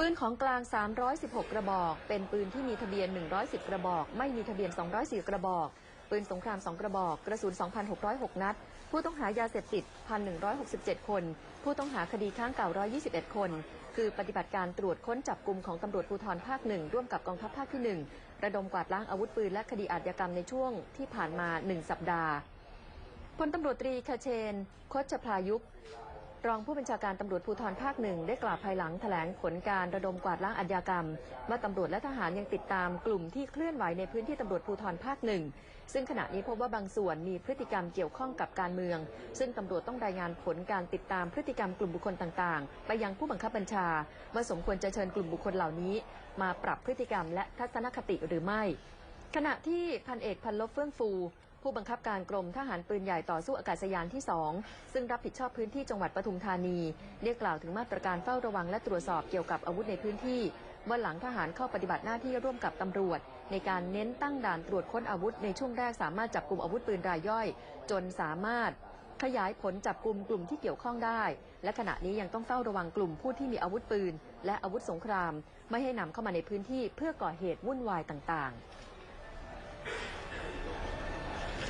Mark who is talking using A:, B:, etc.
A: ปืนของกลาง 316 กระบอก เป็นปืนที่มีทะเบียน 110 กระบอก ไม่มีทะเบียน 204 กระบอก ปืนสงคราม 2 กระบอก กระสุน 2,606 นัด ผู้ต้องหายาเสพติด 1,167 คน ผู้ต้องหาคดีค้างเก่า 121 คน คือปฏิบัติการตรวจค้นจับกลุ่มของตำรวจภูธรภาคหนึ่งร่วมกับกองทัพภาคที่ 1 ระดมกวาดล้างอาวุธปืนและคดีอาชญากรรมในช่วงที่ผ่านมา 1 สัปดาห์พลตำรวจตรีคเชน โคชพลายุก รองผู้บัญชาการตำรวจภูธรภาคหนึ่งได้กล่าวภายหลังแถลงผลการระดมกวาดล้างอาชญากรรม ว่าตำรวจและทหารยังติดตามกลุ่มที่เคลื่อนไหวในพื้นที่ตำรวจภูธรภาคหนึ่งซึ่งขณะนี้พบว่าบางส่วนมีพฤติกรรมเกี่ยวข้องกับการเมือง ซึ่งตำรวจต้องรายงานผลการติดตามพฤติกรรมกลุ่มบุคคลต่างๆ ไปยังผู้บังคับบัญชาว่าสมควรจะเชิญกลุ่มบุคคลเหล่านี้ มาปรับพฤติกรรมและทัศนคติหรือไม่ ขณะที่พันเอกพันลบเฟื่องฟู ผู้บังคับการกรมทหารปืนใหญ่ต่อสู้อากาศยานที่ 2 ซึ่งรับผิดชอบพื้นที่จังหวัดปทุมธานีได้กล่าวถึงมาตรการเฝ้าระวังและตรวจสอบเกี่ยวกับอาวุธในพื้นที่ว่าหลังทหารเข้าปฏิบัติหน้าที่ร่วมกับตำรวจ ในการเน้นตั้งด่านตรวจค้นอาวุธในช่วงแรกสามารถจับกลุ่มอาวุธปืนรายย่อย จนสามารถขยายผลจับกลุ่มกลุ่มที่เกี่ยวข้องได้ และขณะนี้ยังต้องเฝ้าระวังกลุ่มผู้ที่มีอาวุธปืน และอาวุธสงคราม ไม่ให้นำเข้ามาในพื้นที่เพื่อก่อเหตุวุ่นวายต่างๆ